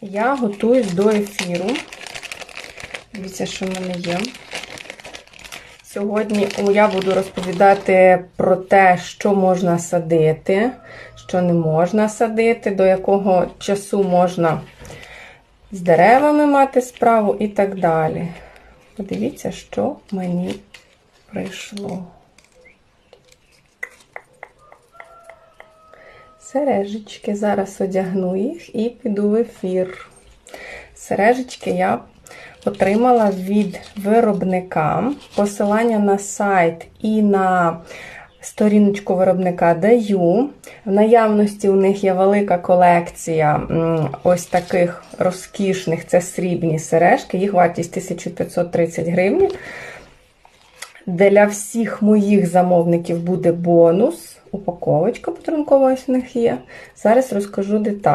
Я готуюсь до ефіру. Дивіться, що в мене є. Сьогодні я буду розповідати про те, що можна садити, що не можна садити, до якого часу можна з деревами мати справу і так далі. Подивіться, що мені прийшло. Сережечки. Зараз одягну їх і піду в ефір. Сережечки я отримала від виробника. Посилання на сайт і на сторіночку виробника даю. В наявності у них є велика колекція ось таких розкішних це срібні сережки. Їх вартість 1530 гривень. Для всіх моїх замовників буде бонус. Упаковочка подарункова ось них є. Зараз розкажу деталі.